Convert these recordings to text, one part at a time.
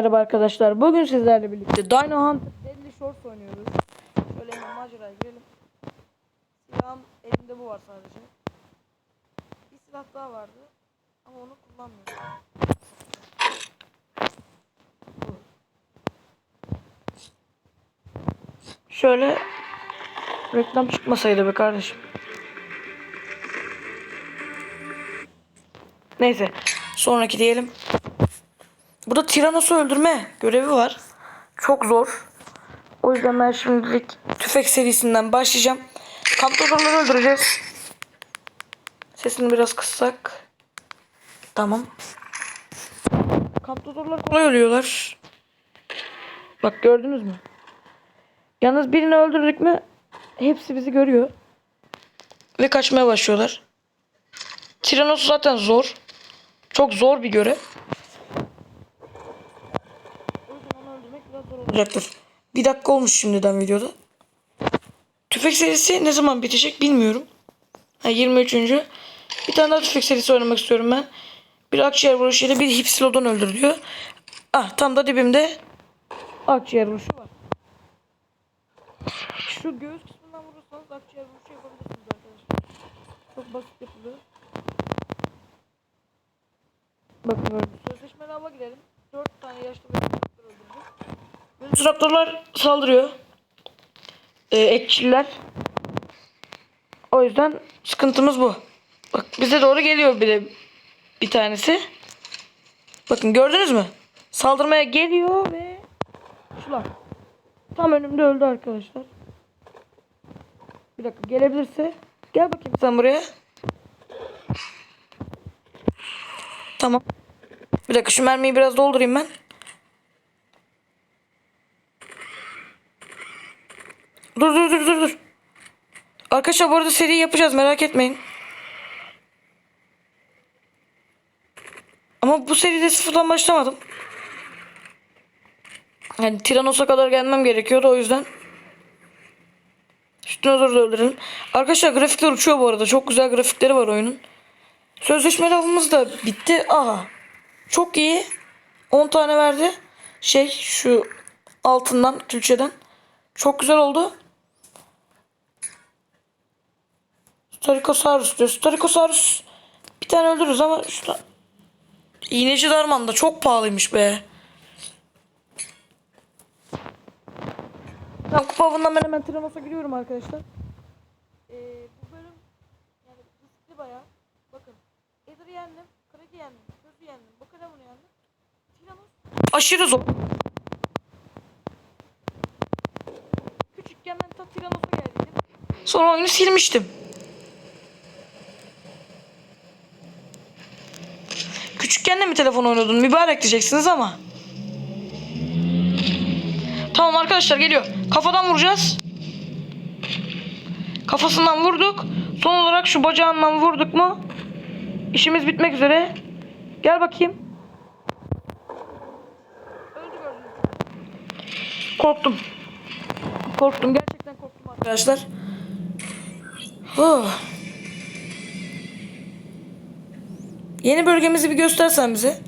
Merhaba arkadaşlar. Bugün sizlerle birlikte Dino Hunt Deadly Shorts oynuyoruz. Şöyle hemen maceraya girelim. Silahım elimde bu var sadece. Bir silah daha vardı. Ama onu kullanmıyorum. Şöyle reklam çıkmasaydı be kardeşim. Neyse. Sonraki diyelim. Burada Tiranos'u öldürme görevi var. Çok zor. O yüzden ben şimdilik tüfek serisinden başlayacağım. Kamptotorları öldüreceğiz. Sesini biraz kıssak. Tamam. Kamptotorlar kolay ölüyorlar. Bak gördünüz mü? Yalnız birini öldürdük mü hepsi bizi görüyor. Ve kaçmaya başlıyorlar. Tiranos zaten zor. Çok zor bir görev. O öldürmek biraz zor olacaktır. Bir dakika olmuş şimdiden videoda. Tüfek serisi ne zaman bitecek bilmiyorum. Ha 23. Bir tane daha tüfek serisi oynamak istiyorum ben. Bir akciğer vuruşuyla bir hipsilodon öldürülüyor. Ah tam da dibimde akciğer vuruşu var. Şu göğüs kısmından vurursanız akciğer vuruşu yapabilirsiniz arkadaşlar. Çok basit yapılıyor. Bakın böyle. Sözleşmeli hava girelim. 4 tane yaşlı bir. Velociraptorlar saldırıyor. Ee, etçiller. O yüzden sıkıntımız bu. Bak bize doğru geliyor bir de bir tanesi. Bakın gördünüz mü? Saldırmaya geliyor ve şular. Tam önümde öldü arkadaşlar. Bir dakika gelebilirse gel bakayım sen buraya. Tamam. Bir dakika şu mermiyi biraz doldurayım ben. Dur dur dur dur dur. Arkadaşlar bu arada seri yapacağız merak etmeyin. Ama bu seride sıfırdan başlamadım. Yani Tiranos'a kadar gelmem gerekiyordu o yüzden. Dinozororu da öldürelim. Arkadaşlar grafikler uçuyor bu arada. Çok güzel grafikleri var oyunun. Sözleşmeli avımız da bitti. Aha. Çok iyi. 10 tane verdi. Şey şu altından külçeden. Çok güzel oldu. Starikosaurus diyor. Starikosaurus bir tane öldürürüz ama şurada İğneci Darman da çok pahalıymış be. Ben kupa avından ben hemen Tiranos'a giriyorum arkadaşlar. Ee, bu bölüm yani riskli bayağı. Bakın. Ether'ı yendim. Crack'i yendim. Gözü yendim. Bakıramını yendim. Tiranos aşırı zor. Küçükken ben ta Tiranos'a geldim. Sonra oyunu silmiştim. Küçükken de mi telefon oynuyordun? Mübarek diyeceksiniz ama. Tamam arkadaşlar geliyor. Kafadan vuracağız. Kafasından vurduk. Son olarak şu bacağından vurduk mu? İşimiz bitmek üzere. Gel bakayım. Korktum. Korktum. Gerçekten korktum arkadaşlar. Oh. Yeni bölgemizi bir göstersen bize.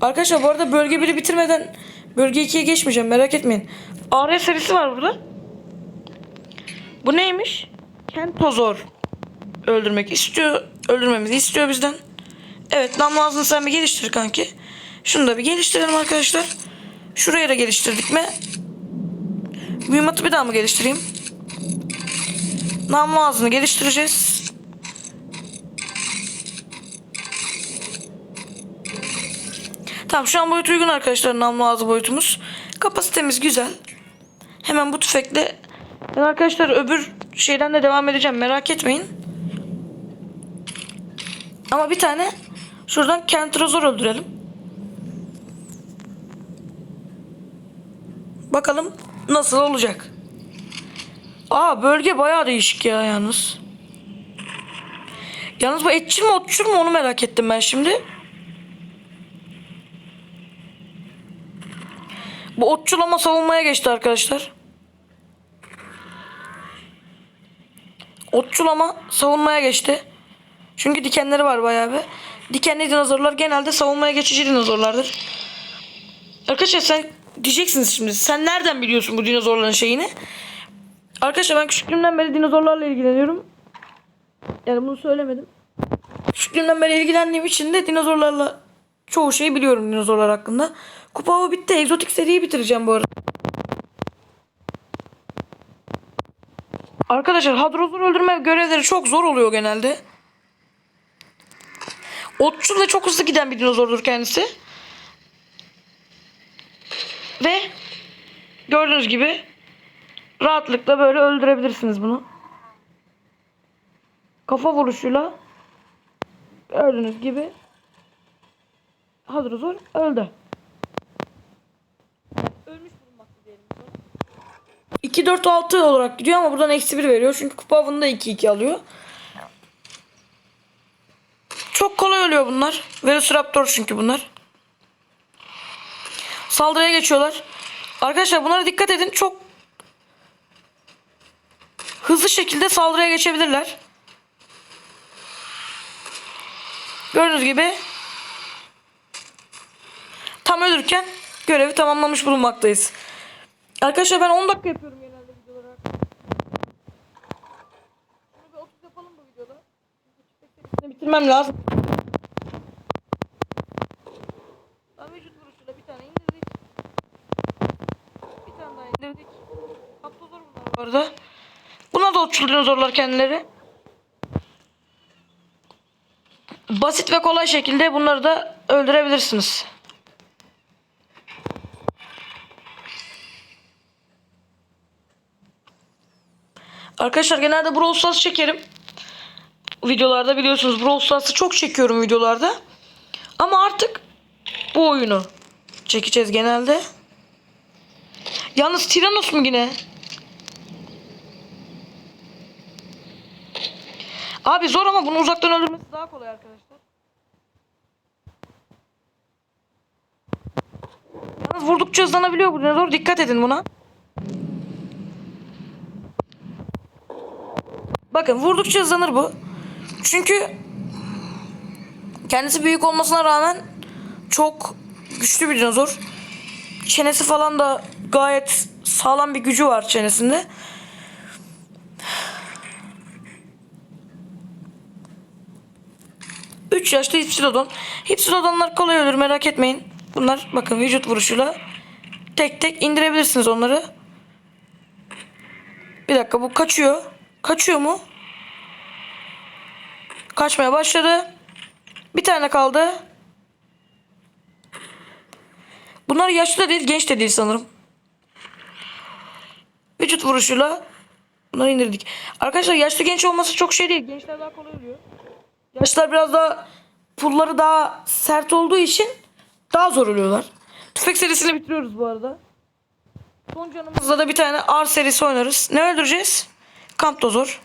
Arkadaşlar bu arada bölge 1'i bitirmeden bölge 2'ye geçmeyeceğim merak etmeyin. AR serisi var burada. Bu neymiş? Kentozor öldürmek istiyor. Öldürmemizi istiyor bizden. Evet ağzını sen bir geliştir kanki. Şunu da bir geliştirelim arkadaşlar. Şuraya da geliştirdik mi? Mühimmatı bir daha mı geliştireyim? Namlu ağzını geliştireceğiz. Tamam şu an boyut uygun arkadaşlar namlu ağzı boyutumuz. Kapasitemiz güzel. Hemen bu tüfekle ben arkadaşlar öbür şeyden de devam edeceğim merak etmeyin. Ama bir tane şuradan kentrozor öldürelim. Bakalım nasıl olacak. Aa bölge bayağı değişik ya yalnız. Yalnız bu etçil mi otçul mu onu merak ettim ben şimdi. Bu otçulama savunmaya geçti arkadaşlar. Otçulama savunmaya geçti. Çünkü dikenleri var bayağı bir. Dikenli dinozorlar genelde savunmaya geçici dinozorlardır. Arkadaşlar sen diyeceksiniz şimdi. Sen nereden biliyorsun bu dinozorların şeyini? Arkadaşlar ben küçüklüğümden beri dinozorlarla ilgileniyorum. Yani bunu söylemedim. Küçüklüğümden beri ilgilendiğim için de dinozorlarla çoğu şeyi biliyorum dinozorlar hakkında. Kupa avı bitti. Egzotik seriyi bitireceğim bu arada. Arkadaşlar hadrozor öldürme görevleri çok zor oluyor genelde. Otçul ve çok hızlı giden bir dinozordur kendisi. Ve gördüğünüz gibi rahatlıkla böyle öldürebilirsiniz bunu. Kafa vuruşuyla gördüğünüz gibi Hadrozor öldü. 2 4 6 olarak gidiyor ama buradan eksi 1 veriyor. Çünkü kupa avında 2 2 alıyor. Çok kolay ölüyor bunlar. Velociraptor çünkü bunlar. Saldırıya geçiyorlar. Arkadaşlar bunlara dikkat edin. Çok hızlı şekilde saldırıya geçebilirler. Gördüğünüz gibi tam ölürken görevi tamamlamış bulunmaktayız. Arkadaşlar ben 10 dakika yapıyorum genelde videoları. Şunu bir 30 yapalım bu videoda. Çünkü bitirmem lazım. Daha vücut vuruşuyla bir tane indirdik. Bir tane daha indirdik. Haptozor bunlar bu arada. Bunlar da otçul dinozorlar kendileri. Basit ve kolay şekilde bunları da öldürebilirsiniz. Arkadaşlar genelde Brawl Stars çekerim. Videolarda biliyorsunuz Brawl Stars'ı çok çekiyorum videolarda. Ama artık bu oyunu çekeceğiz genelde. Yalnız Tiranos mu yine? Abi zor ama bunu uzaktan öldürmesi daha kolay arkadaşlar. Yalnız vurdukça hızlanabiliyor bu dinozor. Dikkat edin buna. Bakın vurdukça hızlanır bu. Çünkü kendisi büyük olmasına rağmen çok güçlü bir dinozor. Çenesi falan da gayet sağlam bir gücü var çenesinde. Üç yaşlı Hipsilodon. Hipsilodonlar kolay ölür merak etmeyin. Bunlar bakın vücut vuruşuyla tek tek indirebilirsiniz onları. Bir dakika bu kaçıyor. Kaçıyor mu? Kaçmaya başladı. Bir tane kaldı. Bunlar yaşlı da değil, genç de değil sanırım. Vücut vuruşuyla bunları indirdik. Arkadaşlar yaşlı genç olması çok şey değil. Gençler daha kolay oluyor. Yaşlılar biraz daha pulları daha sert olduğu için daha zor oluyorlar. Tüfek serisini bitiriyoruz bu arada. Son canımızda da bir tane R serisi oynarız. Ne öldüreceğiz? Kamp dozor.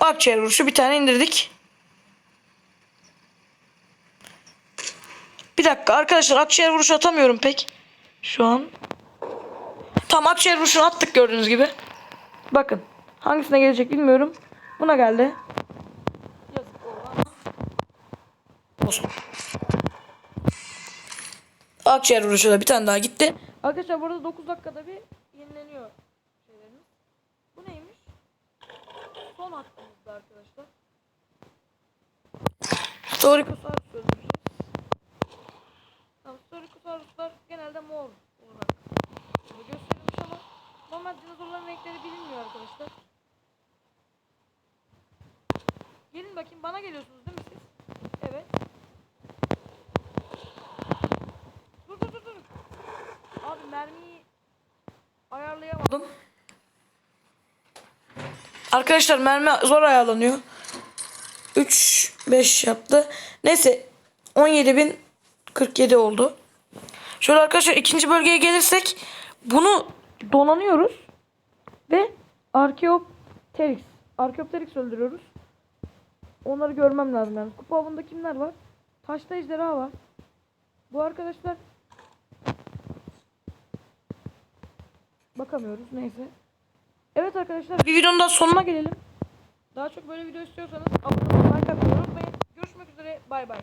Akciğer vuruşu bir tane indirdik. Bir dakika arkadaşlar akciğer vuruşu atamıyorum pek. Şu an. Tam akciğer vuruşunu attık gördüğünüz gibi. Bakın. Hangisine gelecek bilmiyorum. Buna geldi. Yazık. Olsun. Akciğer vuruşu da bir tane daha gitti. Arkadaşlar burada 9 dakikada bir yenileniyor şeylerimiz. Bu neymiş? Son hakkımızda arkadaşlar. Storikosaurus öldüreceğiz. Tamam, Storikosauruslar genelde mor olarak gösterilmiş ama normal dinozorların renkleri bilinmiyor arkadaşlar. Gelin bakayım bana geliyorsunuz değil mi siz? Evet. Dur dur dur dur. Abi mermiyi ayarlayamadım. Arkadaşlar mermi zor ayarlanıyor. 3 5 yaptı. Neyse 17.047 oldu. Şöyle arkadaşlar ikinci bölgeye gelirsek bunu donanıyoruz ve Archaeopteryx Archaeopteryx öldürüyoruz. Onları görmem lazım yani. Kupa avında kimler var? Taşta ejderha var. Bu arkadaşlar bakamıyoruz neyse. Evet arkadaşlar videonun daha sonuna gelelim. Daha çok böyle video istiyorsanız abone olmayı, like atmayı unutmayın. Görüşmek üzere. Bay bay.